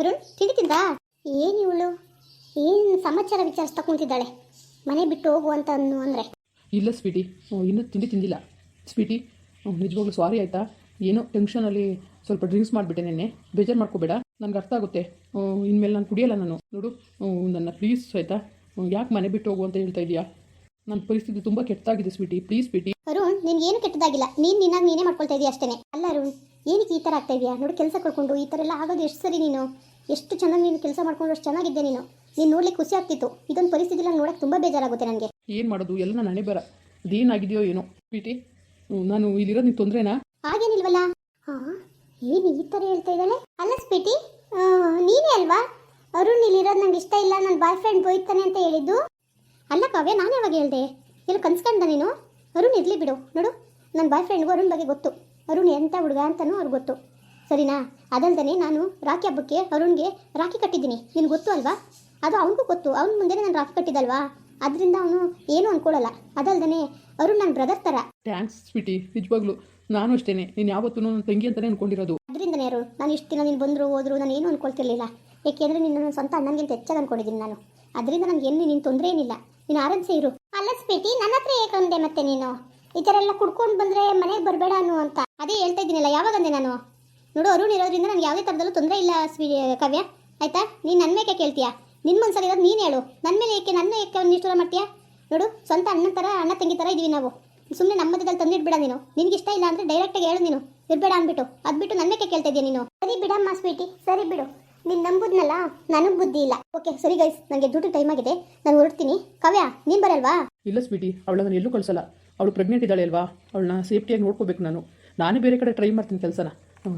ಅರುಣ್ ತಿಂಡಿ ತಿಂದ? ಏನು ಇವಳು? ಏನು ಸಮಾಚಾರ ವಿಚಾರಿಸ್ತಾ ಕುಂತಿದ್ದಾಳೆ? ಮನೆ ಬಿಟ್ಟು ಹೋಗು ಅಂತ ಅನ್ನು ಅಂದರೆ. ಇಲ್ಲ ಸ್ವೀಟಿ ಇನ್ನೂ ತಿಂಡಿ ತಿಂದಿಲ್ಲ. ಸ್ವೀಟಿ ನಿಜವಾಗ್ಲೂ ಸಾರಿ ಆಯಿತಾ? ಏನೋ ಟೆನ್ಷನಲ್ಲಿ ಸ್ವಲ್ಪ ಡ್ರಿಂಕ್ಸ್ ಮಾಡಿಬಿಟ್ಟೆ ನೆನ್ನೆ. ಬೇಜಾರು ಮಾಡ್ಕೋಬೇಡ ನನಗೆ ಅರ್ಥ ಆಗುತ್ತೆ. ಇನ್ಮೇಲೆ ನಾನು ಕುಡಿಯಲ್ಲ ನಾನು. ನೋಡು ನನ್ನ ಪ್ಲೀಸ್ ಆಯ್ತಾ ಯಾಕೆ ಮನೆ ಬಿಟ್ಟು ಹೋಗು ಅಂತ ಹೇಳ್ತಾ ಇದೀಯಾ? ನನ್ನ ಪರಿಸ್ಥಿತಿ ತುಂಬ ಕೆಟ್ಟದಾಗಿದೆ ಸ್ವೀಟಿ. Please Sweety. ಅರುಣ್ ನಿನ್ಗೆ ಏನು ಕೆಟ್ಟದಾಗಿಲ್ಲ. ನೀನು ನಿನ್ನಾಗಿ ನೀನೇ ಮಾಡ್ಕೊಳ್ತಾ ಇದೀಯ ಅಷ್ಟೇ ಅಲ್ಲ ಅರುಣ್ ಏನಕ್ಕೆ ಈ ಥರ ಆಗ್ತಾ ಇದೆಯಾ? ನೋಡಿ ಕೆಲಸ ಕೊಡ್ಕೊಂಡು ಈ ಥರ ಎಲ್ಲ ಆಗೋದು ಎಷ್ಟು ಸರಿ ನೀನು? ಎಷ್ಟು ಚೆನ್ನಾಗಿ ನೀನು ಕೆಲಸ ಮಾಡ್ಕೊಂಡು ಅಷ್ಟು ಚೆನ್ನಾಗಿದ್ದೆ ನೀನು. ನೀನು ನೋಡ್ಲಿಕ್ಕೆ ಖುಷಿ ಆಗ್ತಿತ್ತು. ಇದೊಂದು ಪರಿಸ್ಥಿತಿ ನೋಡಕ್ಕೆ ತುಂಬ ಬೇಜಾರಾಗುತ್ತೆ ನನಗೆ. ಏನು ಮಾಡೋದು? ಎಲ್ಲ ನನ್ನ ಹಣೆ ಬರ ಅದೇನಾಗಿದೆಯೋ ಏನೋ ಸ್ವೀಟಿ ನಾನು ಇಲ್ಲಿರೋದು ನಿಂಗೆ ತೊಂದ್ರೆನಾ? ಹಾಗೇನಿಲ್ವಲ್ಲ? ಹಾ ಏನು ಈ ಥರ ಹೇಳ್ತಾ ಇದ್ದಾಳೆ? ಅಲ್ಲ ಸ್ಪೀಟಿ ನೀನೇ ಅಲ್ವಾ? ಅರುಣ್ ಇಲ್ಲಿರೋದು ನಂಗೆ ಇಷ್ಟ ಇಲ್ಲ ನನ್ನ ಬಾಯ್ ಫ್ರೆಂಡ್ ಬೋಯ್ತಾನೆ ಅಂತ ಹೇಳಿದ್ದು. ಅಲ್ಲ ಕಾವ್ಯ ನಾನು ಯಾವಾಗ ಹೇಳ್ದೆ? ಎಲ್ಲ ಕನ್ಸ್ಕೊಂಡ ನೀನು? ಅರುಣ್ ಇರಲಿ ಬಿಡು. ನೋಡು ನನ್ನ ಬಾಯ್ ಫ್ರೆಂಡ್ಗೂ ಅರುಣ್ ಬಗ್ಗೆ ಗೊತ್ತು. ಅರುಣ್ ಎಂಥ ಹುಡುಗ ಅಂತಲೂ ಅವ್ರಿಗೆ ಗೊತ್ತು. ಸರಿನಾ? ಅದಲ್ದೇ ನಾನು ರಾಖಿ ಹಬ್ಬಕ್ಕೆ ಅರುಣ್ಗೆ ರಾಖಿ ಕಟ್ಟಿದ್ದೀನಿ. ನಿನ್ಗೆ ಗೊತ್ತು ಅಲ್ವಾ? ಅದು ಅವನಿಗೂ ಗೊತ್ತು. ಅವ್ನ ಮುಂದೆನೇ ನಾನು ರಾಖಿ ಕಟ್ಟಿದ್ದಲ್ವಾ ಅದರಿಂದ ಅವನು ಏನು ಅನ್ಕೊಳ್ಳಲ್ಲ. ಅದಲ್ದೇ ಅರುಣ್ ನನ್ನ ಬ್ರದರ್ ಥರ ಥ್ಯಾಂಕ್ಸ್ ಸ್ವೀಟಿ ನಿಜವಾಗ್ಲೂ. ನಾನು ಅಷ್ಟೇ ನೀನು ಯಾವತ್ತೂ ನನ್ನ ತಂಗಿ ಅಂತಲೇ ಅನ್ಕೊಂಡಿರೋದು. ಅದರಿಂದನೇ ಯಾರು ನಾನು ಇಷ್ಟು ದಿನ ನೀನು ಬಂದರು ಹೋದ್ರು ನಾನು ಏನು ಅನ್ಕೊಳ್ತಿರ್ಲಿಲ್ಲ. ಏಕೆಂದರೆ ನಿನ್ನ ನನ್ನ ಸ್ವಂತ ಅಣ್ಣನಿಗಿಂತ ಹೆಚ್ಚಾಗಿ ಅನ್ಕೊಂಡಿದ್ದೀನಿ ನಾನು. ಅದರಿಂದ ನನಗೆ ಏನು ನಿನ್ನ ತೊಂದರೆ ಏನಿಲ್ಲ. ನೀನು ಆರಾಮ್ಸೆ ಇರು. ಅಲ್ಲ ಸ್ವೀಟಿ ನನ್ನ ಹತ್ರ ಏಕಂದೆ ಮತ್ತೆ ನೀನು? ಈ ಥರ ಎಲ್ಲ ಕುಡ್ಕೊಂಡು ಬಂದರೆ ಮನೆಗೆ ಬರಬೇಡ ಅನ್ನು ಅಂತ ಅದೇ ಹೇಳ್ತಾ ಇದ್ದೀನಲ್ಲ ಯಾವಾಗಂದೆ ನಾನು? ನೋಡು, ಅರುಣ್ ಇರೋದ್ರಿಂದ ನನಗೆ ಯಾವುದೇ ಥರದಲ್ಲೂ ತೊಂದರೆ ಇಲ್ಲ, ಸ್ವೀ, ಕಾವ್ಯ. ಆಯ್ತಾ? ನೀನು ನನ್ನ ಮೇಲೆ ಕೇಳ್ತೀಯಾ? ನಿನ್ನ ಮನ್ಸಲ್ಲಿ ಇರೋದು ನೀನು ಹೇಳು. ನನ್ನ ಮೇಲೆ ಏಕೆ ನನ್ನ ಏಕೆ ನಿಷ್ಠೂರ ಮಾಡ್ತೀಯಾ? ನೋಡು, ಸ್ವಂತ ಅಣ್ಣನ ಥರ ಅಣ್ಣ ತಂಗಿ ಥರ ಇದೀವಿ ನಾವು. ಸುಮ್ಮನೆ ನಮ್ಮ ಮಧ್ಯದಲ್ಲಿ ತಂದಿಡ್ಬೇಡ ನೀನು. ನಿನಗೆ ಇಷ್ಟ ಇಲ್ಲ ಅಂದರೆ ಡೈರೆಕ್ಟಾಗಿ ಹೇಳು ನೀನು. ಇರಬೇಡ ಅಂದ್ಬಿಟ್ಟು. ಅದ್ಬಿಟ್ಟು ನನ್ನ ಮೇಲೆ ಕೇಳ್ತಾ ಇದೀಯ ನೀನು? ಸರಿ ಬಿಡಮ್ಮ, ಸ್ವೀಟಿ. ಸರಿ ಬಿಡು. ನೀನು ನಂಬುದ್ನಲ್ಲ? ನನಗೆ ಬುದ್ಧಿ ಇಲ್ಲ. ಓಕೆ, ಸರಿ ಗೈಸ್ ನನಗೆ ದುಡ್ಡು ಟೈಮ್ ಆಗಿದೆ. ನಾನು ಹೊರಡ್ತೀನಿ. ಕವ್ಯ, ನೀನು ಬರಲ್ವಾ? ಇಲ್ಲ ಸ್ವೀಟಿ. ಅವಳು ನಾನು ಎಲ್ಲೂ ಕಳಿಸಲ್ಲ. ಅವಳು ಪ್ರೆಗ್ನೆಂಟ್ ಇದ್ದಾಳೆ ಅಲ್ವಾ? ಅವಳನ್ನ ಸೇಫ್ಟಿಯಾಗಿ ನೋಡ್ಕೋಬೇಕು ನಾನು. ನಾನೇ ಬೇರೆ ಕಡೆ ಟ್ರೈ ಮಾಡ್ತೀನಿ ಕೆಲಸನ.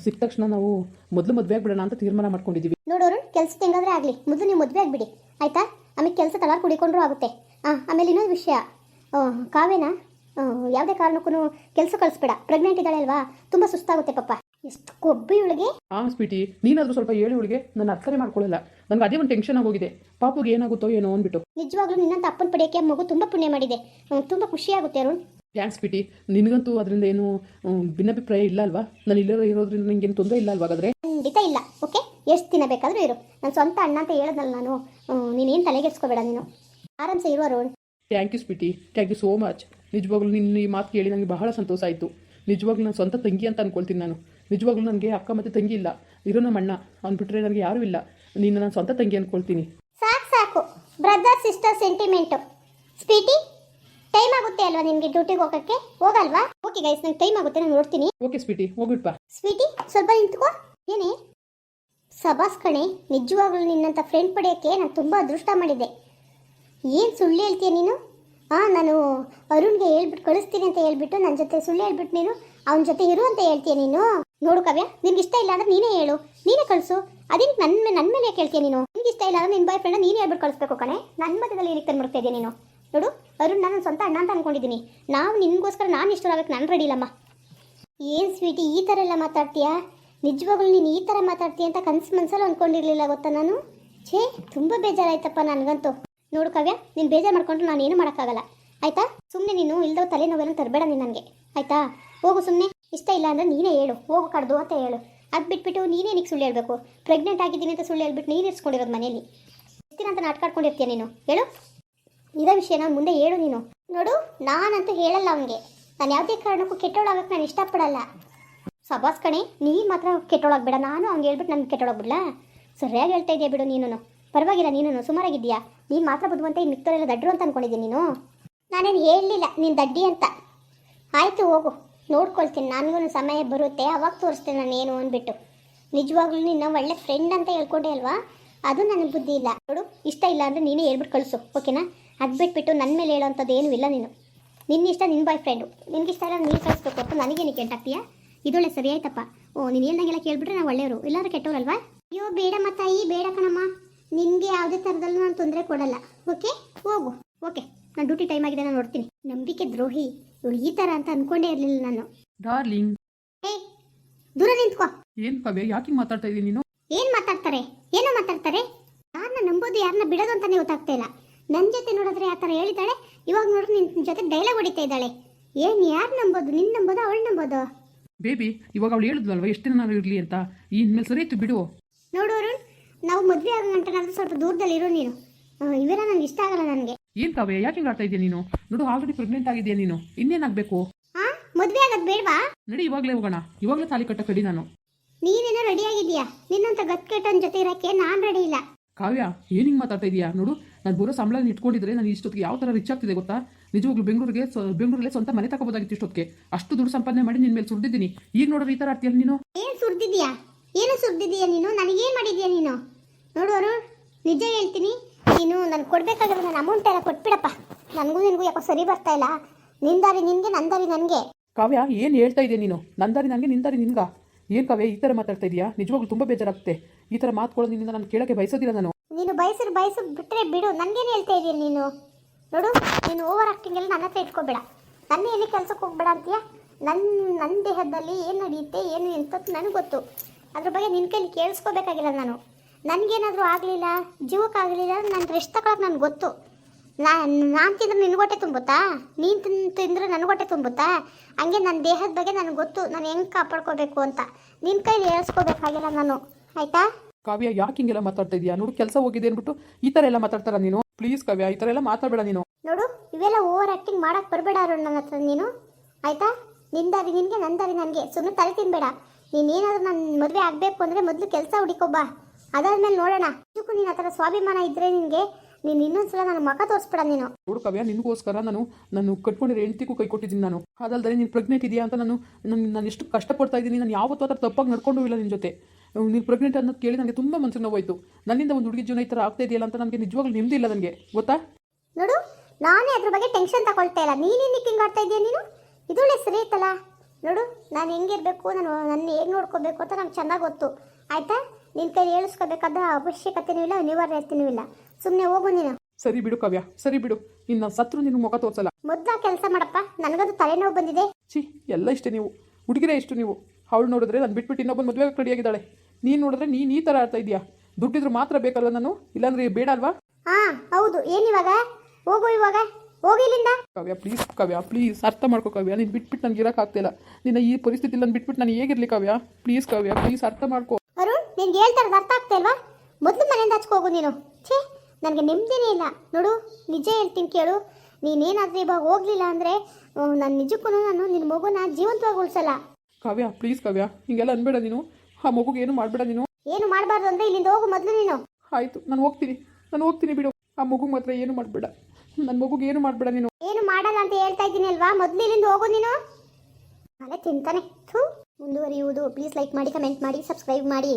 ಸಿಕ್ಕ ತಕ್ಷಣ ನಾವು ಮೊದಲು ಮದುವೆ ಆಗ್ಬಿಡೋಣ ಅಂತ ತೀರ್ಮಾನ ಮಾಡ್ಕೊಂಡಿದ್ದೀವಿ ನೋಡೋರು ಕೆಲಸ ಹೆಂಗಾದ್ರೆ ಆಗಲಿ. ಮೊದಲು ನೀವು ಮದುವೆ ಆಗಿಬಿಡಿ. ಆಯ್ತಾ? ಆಮೇಲೆ ಕೆಲಸ ತಲಾರ್ ಕುಡಿಕೊಂಡ್ರು ಆಗುತ್ತೆ. ಹಾಂ ಆಮೇಲೆ ಇನ್ನೊಂದು ವಿಷಯ. ಕಾವೇನ? ಯಾವುದೇ ಕಾರಣಕ್ಕೂ ಕೆಲಸ ಕಳಿಸ್ಬೇಡ. ಪ್ರೆಗ್ನೆಂಟ್ ಇದ್ದಾಳೆ ಅಲ್ವಾ? ತುಂಬ ಸುಸ್ತಾಗುತ್ತೆ ಪಾಪ. ಎಷ್ಟು ಕೊಬ್ಬಿ ಇವಳಿಗೆ. ಹಾಂ ಸ್ವೀಟಿ ನೀನಾದರೂ ಸ್ವಲ್ಪ ಹೇಳಿ ಇವಳಿಗೆ. ನಾನು ಅರ್ಥನೇ ಮಾಡ್ಕೊಳ್ಳಲ್ಲ. ನನಗೆ ಅದೇ ಒಂದು ಟೆನ್ಷನ್ ಆಗೋಗಿದೆ. ಪಾಪುಗೆ ಏನಾಗುತ್ತೋ ಏನೋ ಅಂದ್ಬಿಟ್ಟು. ನಿಜವಾಗ್ಲೂ ನಿನ್ನಂತ ಅಪ್ಪನ ಪಡೆಯಕ್ಕೆ ಮಗು ತುಂಬ ಪುಣ್ಯ ಮಾಡಿದೆ. ತುಂಬಾ ತುಂಬ ಖುಷಿಯಾಗುತ್ತೆ ಅರುಣ್. ಥ್ಯಾಂಕ್ಸ್ ಸ್ಪೀಟಿ ನಿನಗಂತೂ ಅದರಿಂದ ಏನು ಭಿನ್ನಾಭಿಪ್ರಾಯ ಇಲ್ಲ ಅಲ್ವಾ? ನಾನು ಇಲ್ಲರೋ ಇರೋದ್ರಿಂದ ನಿಂಗೇನು ತೊಂದರೆ ಇಲ್ಲ ಅಲ್ವಾ ಹಾಗಾದ್ರೆ? ಖಂಡಿತ ಇಲ್ಲ. ಓಕೆ? ಎಷ್ಟು ದಿನ ಬೇಕಾದರೂ ಇರು. ನನ್ನ ಸ್ವಂತ ಅಣ್ಣ ಅಂತ ಹೇಳೋದಲ್ಲ ನಾನು. ನೀನೇನು ತಲೆಗೆಡ್ಸ್ಕೋಬೇಡ ನೀನು. ಆರಾಮ್ಸೆ ಇರುವ road thank you sweetie thank you so much ನಿಜವಾಗ್ಲೂ ನಿನ್ನ ಈ ಮಾತು ಕೇಳಿ ನನಗೆ ಬಹಳ ಸಂತೋಷ ಆಯಿತು. ನಿಜವಾಗ್ಲೂ ನಾನು ಸ್ವಂತ ತಂಗಿ ಅಂತ ಅನ್ಕೊಳ್ತೀನಿ ನಾನು. ನಿಜವಾಗ್ಲೂ ನನಗೆ ಅಕ್ಕ ಮತ್ತು ತಂಗಿ ಇಲ್ಲ. ಇರೋ ನಮ್ಮ ಅಣ್ಣ ಅವ್ನು ಬಿಟ್ಟರೆ ನನಗೆ ಯಾರೂ ಇಲ್ಲ. ನೀನು ನಾನು ಸ್ವಂತ ತಂಗಿ ಅಂದ್ಕೊಳ್ತೀನಿ ಸಾಕು ಸಾಕು. Brother sister sentiment sweetie time ಆಗುತ್ತೆ ಅಲ್ವಾ ನಿಮಗೆ ಡ್ಯೂಟಿಗೆ ಹೋಗಕ್ಕೆ? ಹೋಗಲ್ವಾ? ಓಕೆ ಗೈಸ್ ನಂಗೆ ಟೈಮ್ ಆಗುತ್ತೆ ನಾನು ನೋಡ್ತೀನಿ. ಓಕೆ ಸ್ವೀಟಿ ಹೋಗ್ಬಿಟ್ಪ ಸ್ವೀಟಿ ಸ್ವಲ್ಪ ನಿಂತ್ಕೋ. ಏನೇ? ಸಬಾಸ್ ಕಣೆ ನಿಜವಾಗ್ಲೂ ನಿನ್ನಂಥ ಫ್ರೆಂಡ್ ಪಡೆಯೋಕ್ಕೆ ನಾನು ತುಂಬ ಅದೃಷ್ಟ ಮಾಡಿದ್ದೆ. ಏನು ಸುಳ್ಳು ಹೇಳ್ತೀಯ ನೀನು? ಹಾಂ ನಾನು ಅರುಣ್ಗೆ ಹೇಳ್ಬಿಟ್ಟು ಕಳಿಸ್ತೀನಿ ಅಂತ ಹೇಳ್ಬಿಟ್ಟು ನನ್ನ ಜೊತೆ ಸುಳ್ಳು ಹೇಳ್ಬಿಟ್ಟು ನೀನು ಅವನ ಜೊತೆ ಇರು ಅಂತ ಹೇಳ್ತೀಯ ನೀನು? ನೋಡು ಕವ್ಯ ನಿನ್ಗೆ ಇಷ್ಟ ಇಲ್ಲ ಅಂದ್ರೆ ನೀನೇ ಹೇಳು. ನೀನೇ ಕಳಿಸು. ಅದಕ್ಕೆ ನನ್ನ ನನ್ನ ಮೇಲೆ ಕೇಳ್ತೀಯ ನೀನು? ನಿನ್ಗೆ ಇಷ್ಟ ಇಲ್ಲ ಅಂದ್ರೆ ನಿನ್ನ ಬಾಯ್ ಫ್ರೆಂಡ್ ನೀನೇ ಹೇಳ್ಬಿಟ್ಟು ಕಳಿಸ್ಬೇಕು ಕಣೆ. ನನ್ನ ಮಧ್ಯದಲ್ಲಿ ಏನಕ್ಕೆ ತಂದು ನೀನು? ನೋಡು, ಅರುಣ್, ನಾನು ಸ್ವಂತ ಅಣ್ಣ ಅಂತ ಅನ್ಕೊಂಡಿದ್ದೀನಿ. ನಾವು ನಿನಗೋಸ್ಕರ ನಾನು ಇಷ್ಟ ಆಗಕ್ಕೆ ನಾನು ರೆಡಿ ಇಲ್ಲಮ್ಮ. ಏನು ಸ್ವೀಟಿ ಈ ಥರ ಎಲ್ಲ ಮಾತಾಡ್ತೀಯಾ? ನಿಜವಾಗ್ಲೂ ನೀನು ಈ ಥರ ಮಾತಾಡ್ತೀಯ ಅಂತ ಕನಸು ಮನಸ್ಸಲ್ಲಿ ಅಂದ್ಕೊಂಡಿರಲಿಲ್ಲ ಗೊತ್ತಾ ನಾನು? ಛೇ, ತುಂಬ ಬೇಜಾರಾಯ್ತಪ್ಪ ನನಗಂತೂ. ನೋಡು ಕಾವ್ಯ, ನೀನು ಬೇಜಾರು ಮಾಡ್ಕೊಂಡ್ರೆ ನಾನು ಏನು ಮಾಡೋಕ್ಕಾಗಲ್ಲ. ಆಯ್ತಾ? ಸುಮ್ಮನೆ ನೀನು ಇಲ್ದೋ ತಲೆನೋವೆಲ್ಲ ತರಬೇಡ ನೀನು ನನಗೆ. ಆಯ್ತಾ? ಹೋಗು ಸುಮ್ಮನೆ ಇಷ್ಟ ಇಲ್ಲ ಅಂದರೆ ನೀನೇ ಹೇಳು. ಹೋಗು ಕಡ್ದು ಅಂತ ಹೇಳು. ಅದು ಬಿಟ್ಬಿಟ್ಟು ನೀನೇ ಸುಳ್ಳು ಹೇಳಬೇಕು. ಪ್ರೆಗ್ನೆಂಟ್ ಆಗಿದ್ದೀನಿ ಅಂತ ಸುಳ್ಳು ಹೇಳ್ಬಿಟ್ಟು ನೀನು ಇರ್ಸ್ಕೊಂಡಿರೋದು ಮನೇಲಿ. ಎಷ್ಟು ಅಂತ ನಾಟಕ ಆಡ್ಕೊಂಡಿರ್ತೀಯ ನೀನು? ಹೇಳು. ಇದೇ ನಾನು ಮುಂದೆ ಹೇಳು ನೀನು. ನೋಡು, ನಾನಂತೂ ಹೇಳಲ್ಲ ಅವನಿಗೆ. ನಾನು ಯಾವುದೇ ಕಾರಣಕ್ಕೂ ಕೆಟ್ಟೋಳಾಗಕ್ಕೆ ನಾನು ಇಷ್ಟಪಡಲ್ಲ. ಸಬಾಸ್ ಕಣೆ, ನೀ ಮಾತ್ರ ಕೆಟ್ಟೋಳಾಗ್ಬೇಡ. ನಾನು ಅವ್ನಿಗೆ ಹೇಳ್ಬಿಟ್ಟು ನನಗೆ ಕೆಟ್ಟೋಳಾಗ್ಬಿಡ್ಲಾ? ಸರಿಯಾಗಿ ಹೇಳ್ತಾ ಇದೆಯಾ ಬಿಡು ನೀನು ಪರವಾಗಿಲ್ಲ ನೀನು ಸುಮಾರಾಗಿದ್ದೀಯಾ? ನೀನು ಮಾತ್ರ ಬದುವಂತ ಈ ಮಿಕ್ಕವರೆಲ್ಲ ದಡ್ರು ಅಂತ ಅನ್ಕೊಂಡಿದ್ದೀನಿ ನೀನು? ನಾನೇನು ಹೇಳಲಿಲ್ಲ, ನೀನು ದಡ್ಡಿ ಅಂತ. ಆಯಿತು, ಹೋಗು. ನೋಡ್ಕೊಳ್ತೀನಿ. ನನಗೂ ಸಮಯ ಬರುತ್ತೆ. ಅವಾಗ ತೋರಿಸ್ತೇನೆ ನಾನು ಏನು ಅಂದ್ಬಿಟ್ಟು. ನಿಜವಾಗ್ಲೂ ನಿನ್ನ ಒಳ್ಳೆ ಫ್ರೆಂಡ್ ಅಂತ ಹೇಳ್ಕೊಂಡೆ ಅಲ್ವಾ? ಅದು ನನಗೆ ಬುದ್ಧಿ ಇಲ್ಲ. ನೋಡು, ಇಷ್ಟ ಇಲ್ಲ ಅಂದರೆ ನೀನೇ ಹೇಳ್ಬಿಟ್ಟು ಕಳಿಸು. ಓಕೆನಾ? ಅದು ಬಿಟ್ಬಿಟ್ಟು ನನ್ನ ಮೇಲೆ ಹೇಳೋವಂಥದ್ದು ಏನೂ ಇಲ್ಲ ನೀನು. ನಿನ್ನ ಇಷ್ಟ ನಿನ್ನ ಬಾಯ್ ಫ್ರೆಂಡು ನಿನ್ಗೆ ಇಷ್ಟ ಇಲ್ಲ ನೀನು ಕಳಿಸ್ಬೇಕು ಹೊರತು ನನಗೇನು ಕೆಟ್ಟಾಗ್ತೀಯಾ ಇದೊಳ್ಳೆ ಸರಿ ಆಯ್ತಪ್ಪ. ಓ ನೀನು ಹೇಳ್ದಂಗೆಲ್ಲ ಕೇಳ್ಬಿಟ್ರೆ ನಾವು ಒಳ್ಳೆಯವರು. ಇಲ್ಲಾಂದ್ರೆ ಕೆಟ್ಟವರಲ್ವಾ? ಅಯ್ಯೋ ಬೇಡಮ್ಮ ತಾಯಿ ಬೇಡ ಕಣಮ್ಮ. ನಿನಗೆ ಯಾವುದೇ ಥರದಲ್ಲೂ ನಾನು ತೊಂದರೆ ಕೊಡಲ್ಲ. ಓಕೆ? ಹೋಗು. ಓಕೆ. ನಾನು ಡ್ಯೂಟಿ ಟೈಮ್ ಆಗಿದೆ ನಾನು ನೋಡ್ತೀನಿ. ನಂಬಿಕೆ ದ್ರೋಹಿ. ಇವಳು ಈ ಥರ ಅಂತ ಅಂದ್ಕೊಂಡೇ ಇರಲಿಲ್ಲ ನಾನು. ಡಾರ್ಲಿಂಗ್ ಏ ದೂರ ನಿಂತ್ಕೋ. ಏನು ಕಾವ್ಯ ಯಾಕೆ ಮಾತಾಡ್ತಾ ಇದ್ದೀನಿ ನೀನು? ಏನ್ ಮಾತಾಡ್ತಾರೆ? ಏನೋ ಮಾತಾಡ್ತಾರೆ? ಯಾರನ್ನ ನಂಬೋದು ಯಾರನ್ನ ಬಿಡೋದು ಅಂತಾನೆ ಗೊತ್ತಾಗ್ತಾ ಇಲ್ಲ. ನನ್ನ ಜೊತೆ ನೋಡಿದ್ರೆ ಆ ಥರ ಹೇಳಿದ್ದಾಳೆ. ಇವಾಗ ನೋಡ್ರಿ ನಿನ್ನ ಜೊತೆ ಡೈಲಾಗ್ ಹೊಡಿತಾ ಇದ್ದಾಳೆ. ಏನ್ ಯಾರು ನಂಬೋದು ನಿನ್ನ ನಂಬೋದು ಅವಳು ನಂಬೋದು? ಬೇಬಿ ಇವಾಗ ಅವಳು ಹೇಳಿದ್ವಲ್ವ ಎಷ್ಟು ದಿನ ನಾನು ಇರಲಿ ಅಂತ? ಇನ್ಮೇಲೆ ಸರಿ ಇತ್ತು ಬಿಡು. ನೋಡು ಅರುಣ್ ನಾವು ಮದುವೆ ಆಗೋ ಗಂಟನಾದ್ರೂ ಸ್ವಲ್ಪ ದೂರದಲ್ಲಿ ಇರೋ ನೀನು. ಆ, ಇವೆಲ್ಲ ನನಗೆ ಇಷ್ಟ ಆಗಲ್ಲ ನನಗೆ. ಏನು ಕಾವ್ಯ ಯಾಕೆ ಆಡ್ತಾ ಇದೆಯಾ ನೀನು? ನೋಡು ಆಲ್ರೆಡಿ ಪ್ರೆಗ್ನೆಂಟ್ ಆಗಿದೆಯಾ ನೀನು? ಇನ್ನೇನಾಗಬೇಕು ಹಾ ಮದುವೆ ಆಗೋದು ಬೇಡವಾ? ನಡಿ ಇವಾಗಲೇ ಹೋಗೋಣ. ಇವಾಗಲೇ ತಾಲಿ ಕಟ್ಟ ಕಡಿ ನಾನು. ನೀನೇನೋ ರೆಡಿ ಆಗಿದೆಯಾ ನಿನ್ನಂತ ಗತ್ಕೆಟ್ಟನ ಜೊತೆ ಇರೋಕ್ಕೆ ನಾನು ರೆಡಿ ಇಲ್ಲ. ಕಾವ್ಯ ಏನು ಹಿಂಗೆ ಮಾತಾಡ್ತಾ ಇದೀಯಾ? ನೋಡು ನಾನು ಬರೋ ಸಂಬಳ ಇಟ್ಕೊಂಡಿದ್ರೆ ನಾನು ಇಷ್ಟೊತ್ತಿಗೆ ಯಾವ ಥರ ರಿಚ್ ಆಗ್ತಿದೆ ಗೊತ್ತಾ? ನಿಜವಾಗ್ಲೂ ಬೆಂಗಳೂರಿಗೆ ಬೆಂಗಳೂರಲ್ಲೇ ಸ್ವಂತ ಮನೆ ತಗೋಬೋದಾಗಿತ್ತು ಇಷ್ಟೊತ್ತಿಗೆ. ಅಷ್ಟು ದುಡ್ಡು ಸಂಪಾದನೆ ಮಾಡಿ ನಿನ್ನ ಮೇಲೆ ಸುರಿದಿದ್ದೀನಿ ಈಗ ನೋಡೋರು ಈ ಥರ ಆಡ್ತೀಯಲ್ಲ ನೀನು? ಏನು ಸುರಿದಿದ್ಯಾ ಏನು ಸುರಿದಿದ್ಯಾ ನೀನು? ನನಗೇನು ಮಾಡಿದ್ಯಾ ನೀನು? ನೋಡು ಅವರು ನಿಜ ಹೇಳ್ತೀನಿ. ನೀನು ನಾನು ಕೊಡಬೇಕಾಗಿರೋ ನನ್ನ ಅಮೌಂಟ್ ಎಲ್ಲ ಕೊಟ್ಬಿಡಪ್ಪ. ನನಗೂ ನಿನಗೂ ಯಾಕೋ ಸರಿ ಬರ್ತಾ ಇಲ್ಲ. ನಿಂದಾರಿ ನಿನಗೆ ನಂದಾರಿ ನನಗೆ. ಕಾವ್ಯ ಏನು ಹೇಳ್ತಾ ಇದೆಯಾ ನೀನು? ನಂದಾರಿ ನನಗೆ ನಿಂದಾರಿ ನಿನ್ಗ. ಏನು ಕಾವ್ಯ ಈ ಥರ ಮಾತಾಡ್ತಾ ಇದೆಯಾ? ನಿಜವಾಗ್ಲೂ ತುಂಬ ಬೇಜಾರಾಗುತ್ತೆ ಈ ಥರ ನಿನ್ನಿಂದ ನಾನು ಕೇಳಕ್ಕೆ ಬಯಸೋದಿಲ್ಲ ನಾನು. ನೀನು ಬಯಸಿರು ಬಯಸು ಬಿಟ್ಟರೆ ಬಿಡು ನನಗೇನು ಹೇಳ್ತಾ ಇದೀಯ ನೀನು? ನೋಡು, ನೀನು ಓವರ್ ಆಕ್ಟಿಂಗ್ ಎಲ್ಲ ನನ್ನ ಹತ್ರ ಇಟ್ಕೋಬೇಡ. ನನ್ನ ಎಲ್ಲಿ ಕೆಲಸಕ್ಕೆ ಹೋಗ್ಬೇಡ ಅಂತೀಯ? ನನ್ನ ನನ್ನ ದೇಹದಲ್ಲಿ ಏನು ನಡೆಯುತ್ತೆ ಏನು ಅಂತ ನನಗೆ ಗೊತ್ತು. ಅದ್ರ ಬಗ್ಗೆ ನಿನ್ನ ಕೈಲಿ ಕೇಳಿಸ್ಕೋಬೇಕಾಗಿಲ್ಲ ನಾನು. ನನಗೇನಾದರೂ ಆಗಲಿಲ್ಲ ಜೀವಕ್ಕಾಗಲಿಲ್ಲ ನಾನು ರೆಸ್ಟ್ ತಗೊಳಕ್ಕೆ ನನಗೆ ಗೊತ್ತು. ನಾನು ನಾನು ತಿಂದ್ರೆ ನಿನ್ನ ಹೊಟ್ಟೆ ತುಂಬುತ್ತಾ ನೀನು ತಿನ್, ತಿಂದರೆ ನನ್ನ ತುಂಬುತ್ತಾ ಹಂಗೆ ನನ್ನ ದೇಹದ ಬಗ್ಗೆ ನನಗೆ ಗೊತ್ತು, ನಾನು ಹೆಂಗೆ ಕಾಪಾಡ್ಕೋಬೇಕು ಅಂತ. ನಿನ್ನ ಕೈಲಿ ಹೇಳಿಸ್ಕೋಬೇಕಾಗಿಲ್ಲ ನಾನು. ಆಯಿತಾ? ಕಾವ್ಯ ಯಾಕೆ ಹಿಂಗೆಲ್ಲ ಮಾತಾಡ್ತಾ ಇದೀಯಾ? ನೋಡು ಕೆಲಸ ಹೋಗಿದೆ ಅನ್ಬಿಟ್ಟು ಈ ಥರ ಎಲ್ಲ ಮಾತಾಡ್ತಾರ ನೀನು. ಪ್ಲೀಸ್ ಕಾವ್ಯ ಈ ಥರ ಎಲ್ಲ ಮಾತಾಡಬೇಡ ನೀನು. ನೋಡು ಇವೆಲ್ಲ ಓವರ್ ಆಕ್ಟಿಂಗ್ ಮಾಡಕ್ ಬರಬೇಡ ಅರುಣ್ ನನ್ನ ಹತ್ರ ನೀನು. ಆಯ್ತಾ? ನಿಂದಾರಿ ನಿನಗೆ ನಂದಾರಿ ನನಗೆ. ಸುಮ್ಮನೆ ತಲೆ ತಿನ್ಬೇಡ. ನೀನೇನಾದ್ರೂ ನನ್ನ ಮದುವೆ ಆಗಬೇಕು ಅಂದರೆ ಮೊದಲು ಕೆಲಸ ಹುಡುಕೊಬ್ಬ ಅದಾದ್ಮೇಲೆ ನೋಡೋಣ. ಇದಕ್ಕೂ ಆ ಥರ ಸ್ವಾಭಿಮಾನ ಇದ್ದರೆ ನಿನಗೆ ನೀನು ಇನ್ನೊಂದ್ಸಲ ನನ್ನ ಮಗ ತೋರಿಸ್ಬೇಡ ನೀನು. ನೋಡು ಕವ್ಯ ನಿನಗೋಸ್ಕರ ನಾನು ನನ್ನ ಕಟ್ಕೊಂಡಿರೋ ಹೆಂಡತಿಗೂ ಕೈ ಕೊಟ್ಟಿದ್ದೀನಿ ನಾನು. ಅದಲ್ಲದೆ ನೀನು ಪ್ರೆಗ್ನೆಂಟ್ ಇದೆಯಾ ಅಂತ ನಾನು ನಾನು ನಾನು ಎಷ್ಟು ಕಷ್ಟಪಡ್ತಾ ಇದ್ದೀನಿ ನಾನು ಯಾವತ್ತೂ ಅದರ ತಪ್ಪಾಗಿ ನಡ್ಕೊಂಡು ಇಲ್ಲ ನಿನ್ನ ಜೊತೆ. ನೀನು ಪ್ರೆಗ್ನೆಂಟ್ ಅನ್ನೋದು ಕೇಳಿ ನನಗೆ ತುಂಬ ಮನಸ್ಸು ನೋವಾಯಿತು. ನನ್ನಿಂದ ಒಂದು ಹುಡುಗಿ ಜೀವನ ಈ ಥರ ಆಗ್ತಾ ಇದೆಯಲ್ಲ ಅಂತ ನನಗೆ ನಿಜವಾಗ್ಲೂ ನೆಮ್ಮದಿ ಇಲ್ಲ ನನಗೆ. ಗೊತ್ತಾ? ನೋಡು ನಾನೇ ಅದ್ರ ಬಗ್ಗೆ ಟೆನ್ಷನ್ ತಗೊಳ್ತಾ ಇಲ್ಲ. ನೀನೇನು ಹಿಂಗೆ ಆಡ್ತಾ ಇದೆಯಾ ನೀನು? ಇದೊಳ್ಳೆ ಸರಿ ಐತಲ್ಲ? ನೋಡು ನಾನು ಹೆಂಗಿರಬೇಕು ನಾನು ನನ್ನ ಹೇಗೆ ನೋಡ್ಕೋಬೇಕು ಅಂತ ನಮ್ಗೆ ಚೆನ್ನಾಗಿ ಗೊತ್ತು. ಆಯಿತಾ? ನಿನ್ನ ಕೈ ಹೇಳಿಸ್ಕೋಬೇಕಾದ ಅವಶ್ಯಕತೆನೂ ಇಲ್ಲ ಅನಿವಾರ್ಯತೆಯೂ ಇಲ್ಲ. ಸುಮ್ಮನೆ ಹೋಗು ನೀನು. ಸರಿ ಬಿಡು ಕವ್ಯ ಸರಿ ಬಿಡು. ಇನ್ನ ಸತ್ರು ನಿನ್ನ ಮುಖ ತೋರ್ಸಲ್ಲ. ಮೊದ್ಲ ಕೆಲಸ ಮಾಡಪ್ಪ ನನಗದು ತಲೆನೋವು ಬಂದಿದೆ. ಛೀ ಎಲ್ಲ ಇಷ್ಟೇ ನೀವು. ಹುಡುಗಿರೇ ಇಷ್ಟು ನೀವು. ಅವಳು ನೋಡಿದ್ರೆ ನಾನು ಬಿಟ್ಬಿಟ್ಟು ಇನ್ನೊಬ್ಬನ ಮದುವೆ ರೆಡಿಯಾಗಿದ್ದಾಳೆ. ನೀನು ನೋಡಿದ್ರೆ ನೀನು ಈ ಥರ ಆಡ್ತಾ ಇದೀಯಾ ದುಡ್ಡಿದ್ರು ಮಾತ್ರ ಬೇಕಲ್ಲ ನಾನು? ಇಲ್ಲಾಂದ್ರೆ ಬೇಡ ಅಲ್ವಾ? ಹಾ ಹೌದು. ಏನಿವಾಗ ಹೋಗು ಇವಾಗ. ಹೋಗಿ ಇಲ್ಲಿಂದ. ಕವ್ಯ ಪ್ಲೀಸ್ ಕವ್ಯ ಪ್ಲೀಸ್ ಅರ್ಥ ಮಾಡ್ಕೋ ಕವ್ಯ. ನೀನು ಬಿಟ್ಬಿಟ್ಟು ನನಗೆ ಇರೋಕ್ಕಾಗ್ತಿಲ್ಲ ನಿನ್ನ ಈ ಪರಿಸ್ಥಿತಿ ನಾನು ಬಿಟ್ಬಿಟ್ಟು ನಾನು ಹೇಗಿರ್ಲಿ ಕವ್ಯ? ಪ್ಲೀಸ್ ಕವ್ಯ ಪ್ಲೀಸ್ ಅರ್ಥ ಮಾಡ್ಕೋ. ಅರುಣ್ ನಿನ್ಗೆ ಹೇಳ್ತಾರ ಅರ್ಥ ಆಗ್ತಾ ಇಲ್ವಾ? ಮೊದಲು ಮನೆಯಿಂದ ಹಚ್ಕೋಗು ನೀನು. ಛೇ. ನನಗೆ ನೆಮ್ಮದಿನೇ ಇಲ್ಲ. ನೋಡು ನಿಜ ಹೇಳ್ತೀನಿ ಕೇಳು. ನೀನೇನಾದ್ರೂ ಇವಾಗ ಹೋಗ್ಲಿಲ್ಲ ಅಂದರೆ ನಾನು ನಿಜಕ್ಕೂ ನಾನು ನಿನ್ನ ಮಗುನ ಜೀವಂತವಾಗಿ ಉಳಿಸಲ್ಲ. ಕಾವ್ಯ ಪ್ಲೀಸ್ ಕಾವ್ಯ ಹಿಂಗೆಲ್ಲ ಅನ್ಬೇಡ ನೀನು. ಆ ಮಗುಗೆ ಏನು ಮಾಡಬೇಡ ನೀನು. ಏನು ಮಾಡಬಾರ್ದು ಅಂದರೆ ಇಲ್ಲಿಂದ ಹೋಗು ಮೊದಲು ನೀನು. ಆಯಿತು ನಾನು ಹೋಗ್ತೀನಿ. ನಾನು ಹೋಗ್ತೀನಿ ಬಿಡು. ಆ ಮಗು ಮಾತ್ರ ಏನು ಮಾಡಬೇಡ. ನನ್ನ ಮಗುಗೆ ಏನು ಮಾಡಬೇಡ ನೀನು. ಏನು ಮಾಡಲ್ಲ ಅಂತ ಹೇಳ್ತಾ ಇದ್ದೀನಿ ಅಲ್ವಾ? ಮೊದಲು ಇಲ್ಲಿಂದ ಹೋಗು ನೀನು. ಅಲ್ಲ ತಿಂತಾನೆ. ಥೂ ಮುಂದುವರಿಯುವುದು. ಪ್ಲೀಸ್ ಲೈಕ್ ಮಾಡಿ ಕಮೆಂಟ್ ಮಾಡಿ ಸಬ್ಸ್ಕ್ರೈಬ್ ಮಾಡಿ.